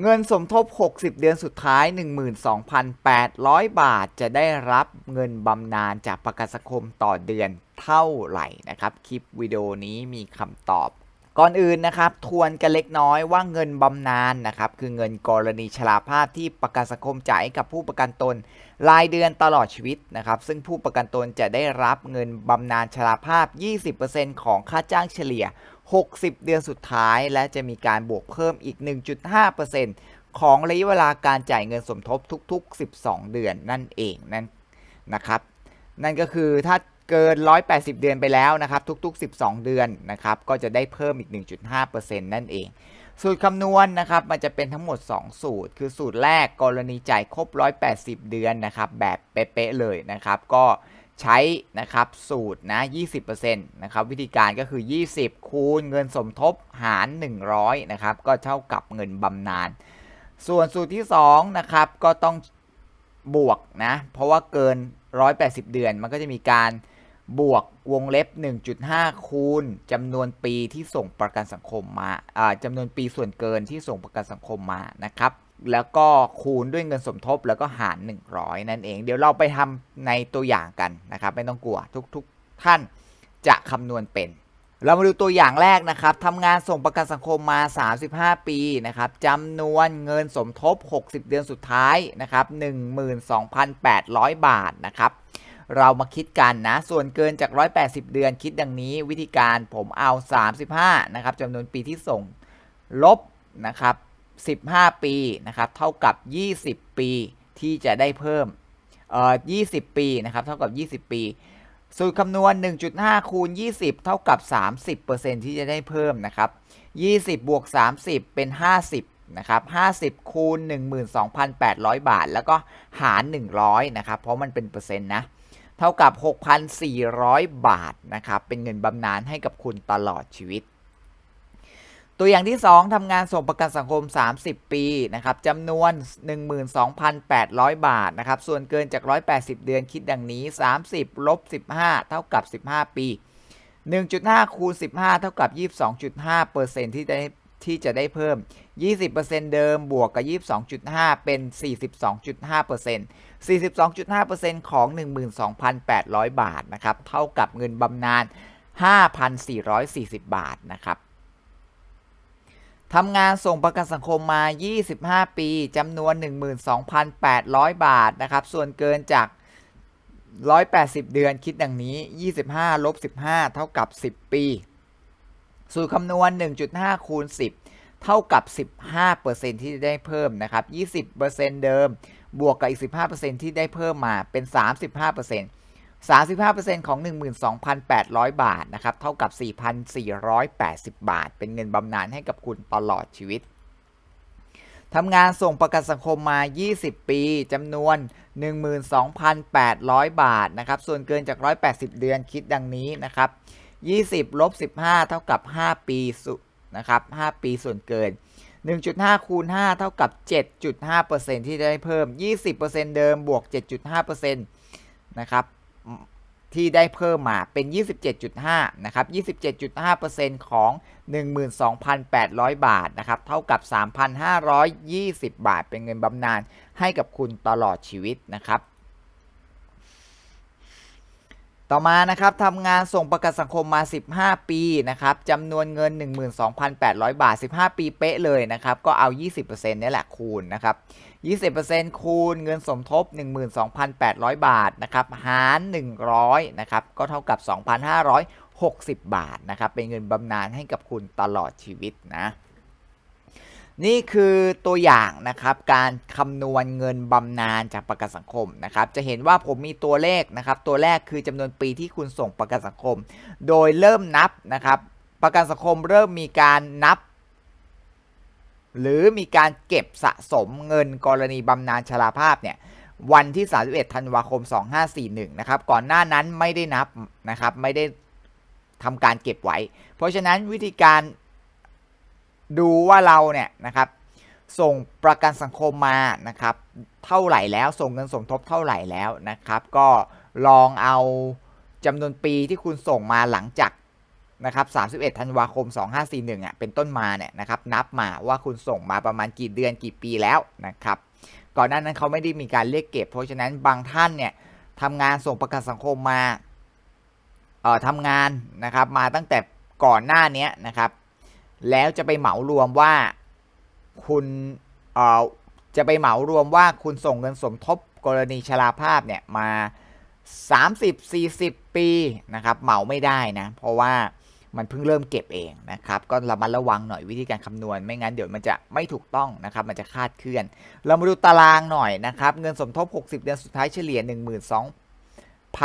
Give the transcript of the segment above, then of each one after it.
เงินสมทบ 60 เดือนสุดท้าย 12,800 บาท จะได้รับเงินบำนาญจากประกันสังคมต่อเดือนเท่าไหร่นะครับ คลิปวิดีโอนี้มีคำตอบ ก่อนอื่นนะครับ ทวนกันเล็กน้อยว่าเงินบำนาญนะครับ คือเงินกรณีชราภาพที่ประกันสังคมจ่ายกับผู้ประกันตน รายเดือนตลอดชีวิตนะครับ ซึ่งผู้ประกันตนจะได้รับเงินบำนาญชราภาพ 20%ของค่าจ้างเฉลี่ย 60 เดือนสุดท้าย และจะมีการบวกเพิ่มอีก 1.5%ของระยะเวลาการจ่ายเงินสมทบทุก ๆ 12 เดือนนั่นเองนั่นนะครับ นั่นก็คือถ้าเกิน 180 เดือนไปแล้วนะครับ ทุก ๆ 12 เดือนนะครับก็จะได้เพิ่มอีก 1.5%นั่นเอง สูตรคำนวณนะครับมันจะเป็นทั้งหมด 2 สูตร คือสูตรแรกกรณีจ่ายครบ 180 เดือนนะครับแบบเป๊ะๆเลยนะครับ ก็ ใช้นะครับสูตรนะ 20%นะครับวิธีการก็คือ 20 คูณเงินสมทบหาร 100 นะครับก็เท่ากับเงินบำนาญ ส่วนสูตรที่2นะครับก็ต้องบวกนะเพราะว่าเกิน 180 เดือน มันก็จะมีการบวกวงเล็บ 1.5 คูณจำนวนปีที่ส่งประกันสังคมมาอ่าจำนวนปีส่วนเกินที่ส่งประกันสังคมมานะครับ แล้วก็คูณด้วยเงินสมทบแล้วก็หาร 100 นั่นเอง เดี๋ยวเราไปทำในตัวอย่างกันนะครับ ไม่ต้องกลัวทุกๆท่านจะคำนวณเป็น เรามาดูตัวอย่างแรกนะครับทำงานส่งประกันสังคมมา 35 ปีนะครับจำนวนเงินสมทบ 60 เดือนสุดท้ายนะครับ12,800 บาทนะครับเรามาคิดกันนะ ส่วนเกินจาก 180 เดือนคิดดังนี้วิธีการผมเอา 35 นะครับจำนวนปีที่ส่งลบนะครับ 15 ปีนะครับเท่ากับ 20 ปีที่จะได้เพิ่มเอ่อ20 ปีนะครับเท่ากับ 20 ปี สูตรคำนวณ 1.5 คูณ 20 เท่ากับ 30%ที่จะได้เพิ่มนะครับ 20 บวก 30 เป็น 50นะครับ50 คูณ 12,800 บาท แล้วก็หาร 100นะครับเพราะมันเป็นเปอร์เซ็นต์นะเท่ากับ 6,400 บาทนะครับเป็นเงินบำนาญให้กับคุณตลอดชีวิต ตัวอย่างที่ 2ทำงานส่งประกันสังคม 30 ปีนะครับจำนวน 12,800 บาทนะครับ ส่วนเกินจาก 180 เดือนคิดดังนี้ 30 ลบ 15 เท่ากับ 15 ปี 1.5 คูณ 15 เท่ากับ 22.5เปอร์เซ็นที่ได้ที่จะได้เพิ่ม 20%เดิมบวกกับ 22.5 เป็น 42.5เปอร์เซ็นต์42.5%ของ 12,800 บาทนะครับ เท่ากับเงินบำนาญ5,440 บาทนะครับ ทำงานส่งประกันสังคมมา 25 ปีจำนวน 12,800 บาทนะครับ ส่วนเกินจาก 180 เดือนคิดดังนี้ 25ลบ15 เท่ากับ 10 ปี สูตรคำนวณ 1.5 คูณ 10 เท่ากับ 15%ที่ได้เพิ่มนะครับ 20%เดิม บวกกับอีก 15%ที่ได้เพิ่มมาเป็น 35% 35%ของ 12,800 บาทนะครับ เท่ากับ 4,480 บาท เป็นเงินบำนาญให้กับคุณตลอดชีวิตทำงานส่งประกันสังคมมา 20 ปีจำนวน 12,800 บาทนะครับ ส่วนเกินจาก 180 เดือนคิดดังนี้นะครับ 20ลบ15 เท่ากับ 5 ปีสุนะครับ 5 ปีส่วนเกิน 1.5 คูณ 5 เท่ากับ 7.5%ที่ได้เพิ่ม 20%เดิมบวก 7.5%นะครับ ที่ได้เพิ่มมาเป็น 27.5 นะครับ 27.5%ของ 12,800 บาทนะครับ เท่ากับ 3,520 บาท เป็นเงินบำนาญให้กับคุณตลอดชีวิตนะครับ ต่อมานะครับทำงานส่งประกันสังคมมา 15 ปีนะครับจำนวนเงิน 12,800 บาท 15 ปีเป๊ะเลยนะครับก็เอา 20%นี่แหละคูณนะครับ20%คูณเงินสมทบ 12,800 บาทนะครับหาร 100นะครับก็เท่ากับ 2,560 บาทนะครับเป็นเงินบำนาญให้กับคุณตลอดชีวิตนะ นี่คือตัวอย่างนะครับการคำนวณเงินบำนาญจากประกันสังคมนะครับจะเห็นว่าผมมีตัวเลขนะครับ ตัวแรกคือจำนวนปีที่คุณส่งประกันสังคม โดยเริ่มนับนะครับ ประกันสังคมเริ่มมีการนับ หรือมีการเก็บสะสมเงินกรณีบำนาญชราภาพเนี่ยวันที่ 31 ธันวาคม 2541 นะครับ ก่อนหน้านั้นไม่ได้นับนะครับ ไม่ได้ทำการเก็บไว้ เพราะฉะนั้นวิธีการ ดูว่าเราเนี่ยนะครับส่งประกันสังคมมานะครับเท่าไหร่แล้วส่งเงินสมทบเท่าไหร่แล้วนะครับ ก็ลองเอาจำนวนปีที่คุณส่งมาหลังจากนะครับ31ธันวาคม 2541อะเป็นต้นมาเนี่ยนะครับนับมาว่าคุณส่งมาประมาณกี่เดือนกี่ปีแล้วนะครับก่อนหน้านั้นเขาไม่ได้มีการเรียกเก็บ เพราะฉะนั้นบางท่านเนี่ยทำงานส่งประกันสังคมมาเอ่อทำงานนะครับมาตั้งแต่ก่อนหน้านี้นะครับ แล้วจะไปเหมารวมว่าคุณเอ่อจะไปเหมารวมว่าคุณส่งเงินสมทบกรณีชราภาพเนี่ยมา 30-40 ปีนะครับเหมาไม่ได้นะเพราะว่ามันเพิ่งเริ่มเก็บเองนะครับ ก็ระมัดระวังหน่อยวิธีการคำนวณ ไม่งั้นเดี๋ยวมันจะไม่ถูกต้องนะครับ มันจะคาดเคลื่อน เรามาดูตารางหน่อยนะครับ เงินสมทบ 60 เดือนสุดท้ายเฉลี่ย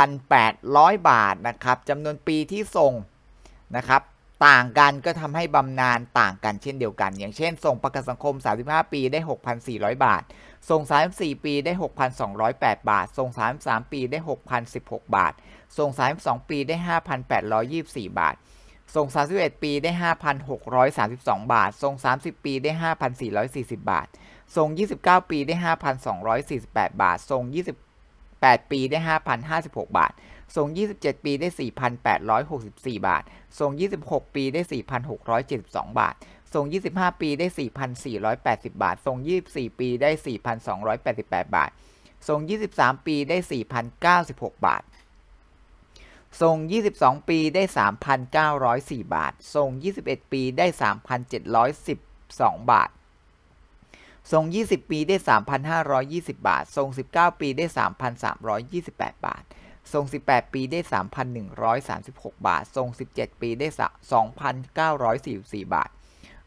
12,800 บาทนะครับจำนวนปีที่ส่งนะครับ ต่างกันก็ทำให้บำนาญต่างกันเช่นเดียวกัน อย่างเช่น ส่งประกันสังคม 35 ปีได้ 6,400 บาท ส่ง 34 ปีได้ 6,208 บาท ส่ง 33 ปีได้ 6,016 บาท ส่ง 32 ปีได้ 5,824 บาท ส่ง 31 ปีได้ 5,632 บาท ส่ง 30 ปีได้ 5,440 บาท ส่ง 29 ปีได้ 5,248 บาท ส่ง 28 ปีได้ 5,056 บาท ส่ง27 ปีได้ 4,864 บาทส่ง26 ปีได้ 4,672 บาทส่ง25 ปีได้ 4,480 บาทส่ง24 ปีได้ 4,288 บาทส่ง23 ปีได้ 4,096 บาทส่ง22 ปีได้ 3,904 บาทส่ง21 ปีได้ 3,712 บาทส่ง20 ปีได้ 3,520 บาทส่ง19 ปีได้ 3,328 บาท ส่ง18 ปีได้ 3,136 บาทส่ง17 ปีได้ 2,944 บาท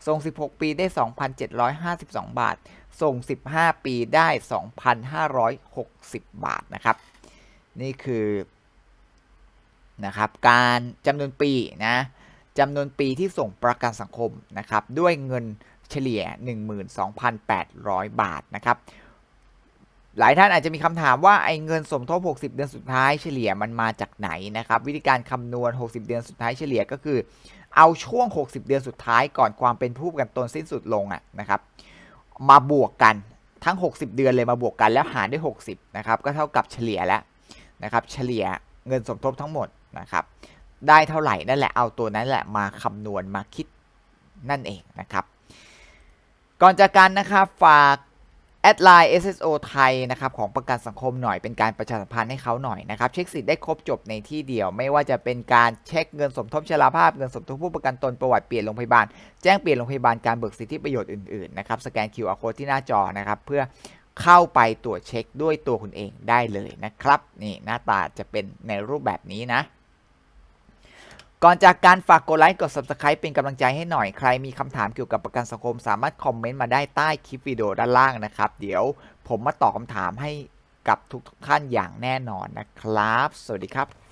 ส่ง16 ปีได้ 2,752 บาทส่ง15 ปีได้ 2,560 บาทนะครับ นี่คือนะครับการจำนวนปีนะจำนวนปีที่ส่งประกันสังคมนะครับด้วยเงินเฉลี่ย 12,800 บาทนะครับ หลายท่านอาจจะมีคำถามว่าไอ้เงินสมทบ 60 เดือนสุดท้ายเฉลี่ยมันมาจากไหนนะครับ วิธีการคำนวณ 60 เดือนสุดท้ายเฉลี่ยก็คือ เอาช่วง 60 เดือนสุดท้ายก่อนความเป็นผู้ประกันตนสิ้นสุดลงอะนะครับ มาบวกกันทั้ง 60 เดือนเลยมาบวกกันแล้วหารด้วย 60 นะครับ ก็เท่ากับเฉลี่ยแล้วนะครับ เฉลี่ยเงินสมทบทั้งหมดนะครับ ได้เท่าไหร่นั่นแหละเอาตัวนั้นแหละมาคำนวณมาคิดนั่นเองนะครับ ก่อนจากกันนะครับฝาก แอดไลน์ SSO ไทยนะครับของประกันสังคมหน่อยเป็นการประชาสัมพันธ์ให้เขาหน่อยนะครับเช็คสิทธิ์ได้ครบจบในที่เดียว ไม่ว่าจะเป็นการเช็คเงินสมทบชราภาพเงินสมทบผู้ประกันตนประวัติเปลี่ยนโรงพยาบาล แจ้งเปลี่ยนโรงพยาบาลการเบิกสิทธิประโยชน์อื่นๆนะครับสแกน QR code ที่หน้าจอนะครับเพื่อเข้าไปตรวจเช็คด้วยตัวคุณเองได้เลยนะครับนี่หน้าตาจะเป็นในรูปแบบนี้นะ ก่อนจากการฝากกดไลค์กด Subscribe เป็นกำลังใจให้หน่อยใครมีคำถามเกี่ยวกับประกันสังคม สามารถคอมเมนต์มาได้ใต้คลิปวิดีโอด้านล่างนะครับ เดี๋ยวผมมาตอบคำถามให้กับทุกๆท่านอย่างแน่นอนนะครับ สวัสดีครับ